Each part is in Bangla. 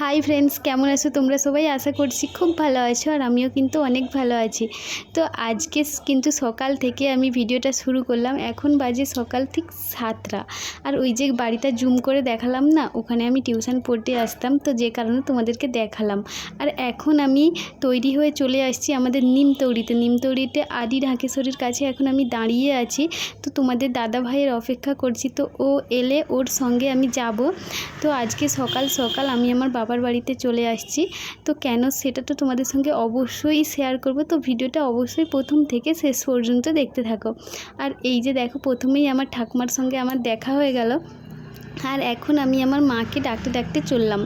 হাই ফ্রেন্ডস কেমন আছো তোমরা সবাই? আশা করছি খুব ভালো আছো আর আমিও কিন্তু অনেক ভালো আছি। তো আজকে কিন্তু সকাল থেকে আমি ভিডিওটা শুরু করলাম। এখন বাজে সকাল ঠিক সাতটা। আর ওই যে বাড়িটা জুম করে দেখালাম না, ওখানে আমি টিউশন পড়তে আসতাম। তো যে কারণে তোমাদেরকে দেখালাম। আর এখন আমি তৈরি হয়ে চলে আসছি আমাদের নিমতৌড়িতে নিমতৌড়িতে আদি ঢাকেশ্বরীর কাছে এখন আমি দাঁড়িয়ে আছি। তো তোমাদের দাদা ভাইয়ের অপেক্ষা করছি। তো ও এলে ওর সঙ্গে আমি যাব। তো আজকে সকাল সকাল আমি আমার বাবার বাড়িতে চলে আসছি। তো কেন সেটা তো তোমাদের সঙ্গে অবশ্যই শেয়ার করব। তো ভিডিওটা অবশ্যই প্রথম থেকে শেষ পর্যন্ত দেখতে থাকো। আর এই যে দেখো, প্রথমেই আমার ঠাকুমার সঙ্গে আমার দেখা হয়ে গেল। আর এখন আমি আমার মাকে ডাকতে ডাকতে চললাম।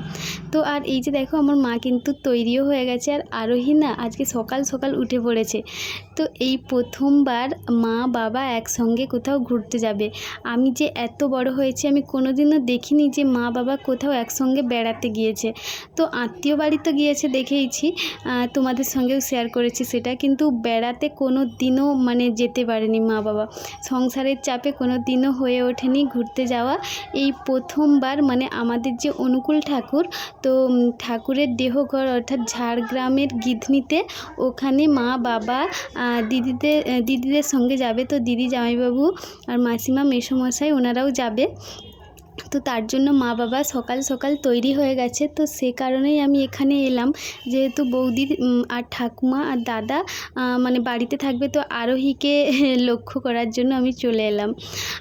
তো আর এই যে দেখো আমার মা কিন্তু তৈরিও হয়ে গেছে আর আরোহী না আজকে সকাল সকাল উঠে পড়েছে। তো এই প্রথমবার মা বাবা একসঙ্গে কোথাও ঘুরতে যাবে। আমি যে এত বড় হয়েছি আমি কোনোদিনও দেখিনি যে মা বাবা কোথাও একসঙ্গে বেড়াতে গিয়েছে। তো আত্মীয় বাড়ি তো গিয়েছে দেখেইছি তোমাদের সঙ্গেও শেয়ার করেছি সেটা কিন্তু বেড়াতে কোনো দিনও মানে যেতে পারেনি মা বাবা। সংসারের চাপে কোনো দিনও হয়ে ওঠেনি ঘুরতে যাওয়া। এই প্রথমবার মানে আমাদের যে অনুকূল ঠাকুর, তো ঠাকুরের দেহঘর অর্থাৎ ঝাড়গ্রামের গিধনিতে ওখানে মা, বাবা দিদিদের দিদিদের সঙ্গে যাবে। তো দিদি জামাইবাবু আর মাসিমা, মেসোমশাই ওনারাও যাবে। তো তার জন্য মা বাবা সকাল সকাল তৈরি হয়ে গেছে। তো সে কারণেই আমি এখানে এলাম। যেহেতু বৌদি আর ঠাকুমা আর দাদা মানে বাড়িতে থাকবে তো আরোহীকে লক্ষ্য করার জন্য আমি চলে এলাম।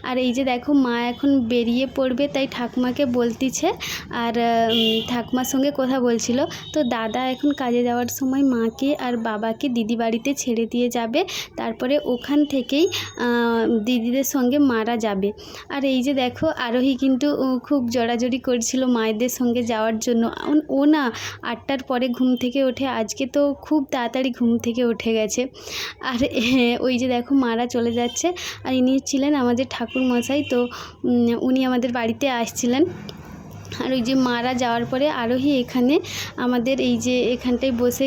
আর এই যে দেখো, মা এখন বেরিয়ে পড়বে তাই ঠাকুমাকে বলতিছে। আর ঠাকুমার সঙ্গে কথা বলছিল। তো দাদা এখন কাজে যাওয়ার সময় মাকে আর বাবাকে দিদি বাড়িতে ছেড়ে দিয়ে যাবে। তারপরে ওখান থেকেই দিদিদের সঙ্গে মারা যাবে। আর এই যে দেখো, আরোহী কিন্তু ও খুব জড়াজড়ি করছিল মায়েদের সঙ্গে যাওয়ার জন্য। ও না আটটার পরে ঘুম থেকে ওঠে। আজকে তো খুব তাড়াতাড়ি ঘুম থেকে উঠে গেছে। আর হ্যাঁ, ওই যে দেখো মারা চলে যাচ্ছে। আর ইনি ছিলেন আমাদের ঠাকুর মশাই তো উনি আমাদের বাড়িতে আসছিলেন। আর ওই যে মারা যাওয়ার পরে আরোহী এখানে আমাদের এই যে এখানটায় বসে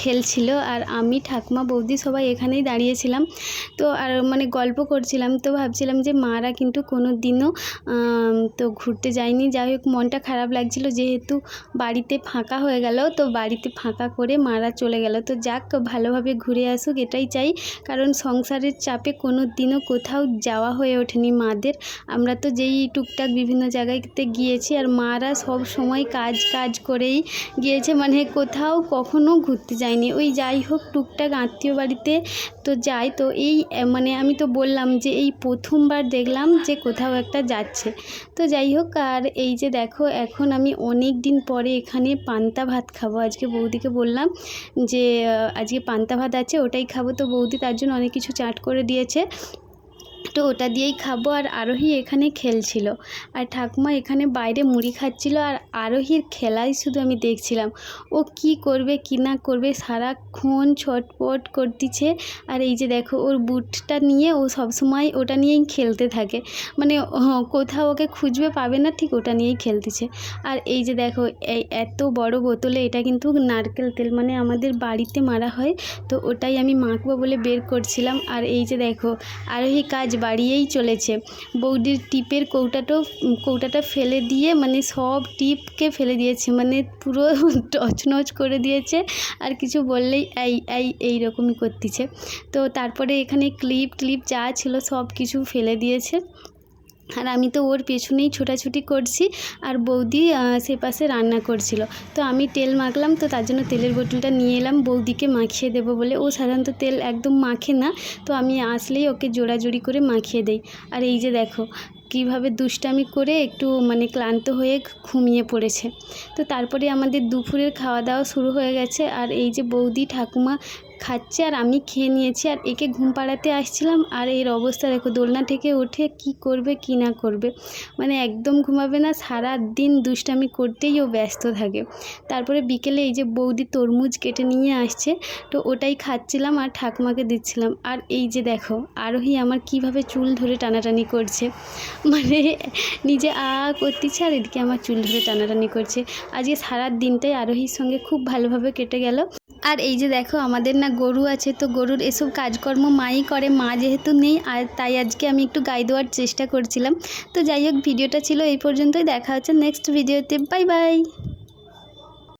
খেলছিল আর আমি, ঠাকুমা, বৌদি সবাই এখানেই দাঁড়িয়েছিলাম। তো আর মানে গল্প করছিলাম তো ভাবছিলাম যে মারা কিন্তু কোনো দিনও তো ঘুরতে যায়নি। যাই হোক, মনটা খারাপ লাগছিল যেহেতু বাড়িতে ফাঁকা হয়ে গেল, তো বাড়িতে ফাঁকা করে মারা চলে গেল। তো যাক, ভালোভাবে ঘুরে আসুক, এটাই চাই। কারণ সংসারের চাপে কোনো দিনও কোথাও যাওয়া হয়ে ওঠেনি মাদের। আমরা তো যেই টুকটাক বিভিন্ন জায়গাতে গিয়েছি আর মারা সব সময় কাজ কাজ করেই গিয়েছে। মানে কোথাও কখনো ঘুরতে যায়নি। ওই যাই হোক, টুকটাক আত্মীয় বাড়িতে তো যাই তো এই মানে আমি তো বললাম যে এই প্রথমবার দেখলাম যে কোথাও একটা যাচ্ছে। তো যাই হোক, আর এই যে দেখো, এখন আমি অনেক দিন পরে এখানে পান্তা ভাত খাব। আজকে বৌদিকে বললাম যে আজকে পান্তা ভাত আছে, ওটাই খাব। তো বৌদি তার জন্য অনেক কিছু চাট করে দিয়েছে। তো ওটা দিয়েই খাব। আর আরোহী এখানে খেলছিল। আর ঠাকুমা এখানে বাইরে মুড়ি খাচ্ছিল। আর আরোহীর খেলাই শুধু আমি দেখছিলাম। ও কি করবে, কি না করবে, সারাক্ষণ ছটপট করতেছে। আর এই যে দেখো, ওর বুটটা নিয়ে ও সবসময় ওটা নিয়েই খেলতে থাকে। মানে কোথাও ওকে খুঁজবে, পাবে না, ঠিক ওটা নিয়েই খেলতেছে। আর এই যে দেখো, এই এত বড় বোতলে এটা কিন্তু নারকেল তেল মানে আমাদের বাড়িতে মারা হয়। তো ওটাই আমি মাখবো বলে বের করছিলাম। আর এই যে দেখো, আরোহী কাজ বাড়িয়েই চলেছে। বৌদির টিপের কৌটাটাও কৌটাটা ফেলে দিয়ে মানে সব টিপকে ফেলে দিয়েছে মানে পুরো টচনচ করে দিয়েছে, আর কিছু বললেই এই এই এই রকমই করতেছে। তো তারপরে এখানে ক্লিপ ক্লিপ যা ছিল সব কিছু ফেলে দিয়েছে। আর আমি তো ওর পেছনেই ছোটাছুটি করছি আর বৌদি সে পাশে রান্না করছিল। তো আমি তেল মাখলাম, তো তার জন্য তেলের বোতলটা নিয়ে এলাম, বৌদিকে মাখিয়ে দেব বলে। ও সাধারণত তেল একদম মাখে না, তো আমি আসলেই ওকে জোড়াজোড়ি করে মাখিয়ে দেই। আর এই যে দেখো কীভাবে দুষ্টামি করে একটু মানে ক্লান্ত হয়ে ঘুমিয়ে পড়েছে। তো তারপরে আমাদের দুপুরের খাওয়া দাওয়া শুরু হয়ে গেছে আর এই যে বৌদি ঠাকুমা খাচ্ছে আর আমি খেয়ে নিয়েছি আর একে ঘুম পাড়াতে আসছিলাম আর এর অবস্থা দেখো, দোলনা থেকে উঠে কি করবে, কি না করবে। মানে একদম ঘুমাবে না সারা দিন দুষ্টামি করতেই ও ব্যস্ত থাকে। তারপরে বিকেলে এই যে বৌদি তরমুজ কেটে নিয়ে আসছে, তো ওটাই খাচ্ছিলাম আর ঠাকুমাকে দিচ্ছিলাম। আর এই যে দেখো, আরোহী আমার কীভাবে চুল ধরে টানাটানি করছে। মানে নিজে আ করতেছে আর এদিকে আমার চুল ধরে টানাটানি করছে। আজকে সারা দিনটাই আরোহীর সঙ্গে খুব ভালোভাবে কেটে গেল। আর এই যে দেখো, আমাদের না গরু আছে, তো গরুর এসব কাজকর্ম মাই করে, মা যেহেতু নেই, আর তাই আজকে আমি একটু গাই দেওয়ার চেষ্টা করছিলাম। তো যাই হোক, ভিডিওটা ছিল এই পর্যন্তই, দেখা হচ্ছে নেক্সট ভিডিওতে বাই বাই